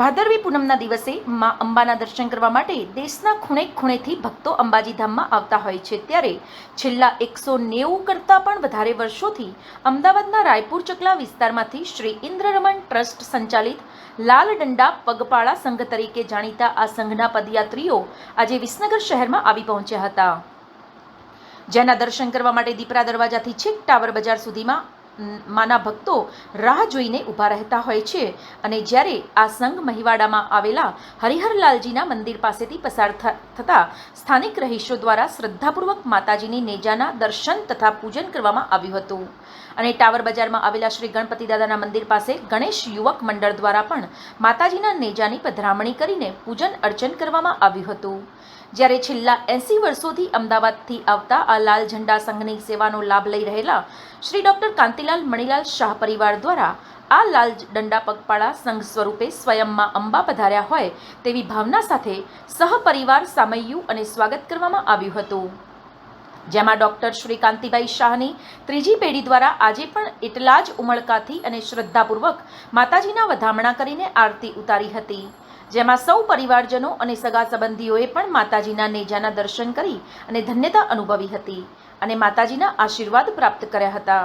ભાદરવી પૂનમના દિવસે મા અંબાના દર્શન કરવા માટે દેશના ખૂણે ખૂણેથી ભક્તો અંબાજી ધામમાં આવતા હોય છે. ત્યારે છેલ્લા એકસો નેવું કરતાં પણ વધારે વર્ષોથી અમદાવાદના રાયપુર ચકલા વિસ્તારમાંથી શ્રી ઇન્દ્રરમણ ટ્રસ્ટ સંચાલિત લાલ દંડા પગપાળા સંઘ તરીકે જાણીતા આ સંઘના પદયાત્રીઓ આજે વિસનગર શહેરમાં આવી પહોંચ્યા હતા. જેના દર્શન કરવા માટે દીપરા દરવાજાથી છેક ટાવર બજાર સુધીમાં માના ભક્તો રાહ જોઈને ઊભા રહેતા હોય છે. અને જ્યારે આ સંઘ મહિવાડામાં આવેલા હરિહરલાલજીના મંદિર પાસેથી પસાર થતા સ્થાનિક રહીશો દ્વારા શ્રદ્ધાપૂર્વક માતાજીની નેજાના દર્શન તથા પૂજન કરવામાં આવ્યું હતું. અને ટાવર બજારમાં આવેલા શ્રી ગણપતિ દાદાના મંદિર પાસે ગણેશ યુવક મંડળ દ્વારા પણ માતાજીના નેજાની પધરામણી કરીને પૂજન અર્ચન કરવામાં આવ્યું હતું. જ્યારે છેલ્લા એંસી વર્ષોથી અમદાવાદથી આવતા આ લાલ ઝંડા સંઘની સેવાનો લાભ લઈ રહેલા શ્રી ડૉક્ટર કાંતિલાલ મણીલાલ શાહ પરિવાર દ્વારા આ લાલ દંડા પગપાળા સંઘ સ્વરૂપે સ્વયંમાં અંબા પધાર્યા હોય તેવી ભાવના સાથે સહપરિવાર સામૈયું અને સ્વાગત કરવામાં આવ્યું હતું. જેમાં ડૉક્ટર શ્રી કાંતિભાઈ શાહની ત્રીજી પેઢી દ્વારા આજે પણ એટલા જ ઉમળકાથી અને શ્રદ્ધાપૂર્વક માતાજીના વધામણા કરીને આરતી ઉતારી હતી. જેમાં સૌ પરિવારજનો અને સગા સંબંધીઓએ પણ માતાજીના નેજાના દર્શન કરી અને ધન્યતા અનુભવી હતી અને માતાજીના આશીર્વાદ પ્રાપ્ત કર્યા હતા.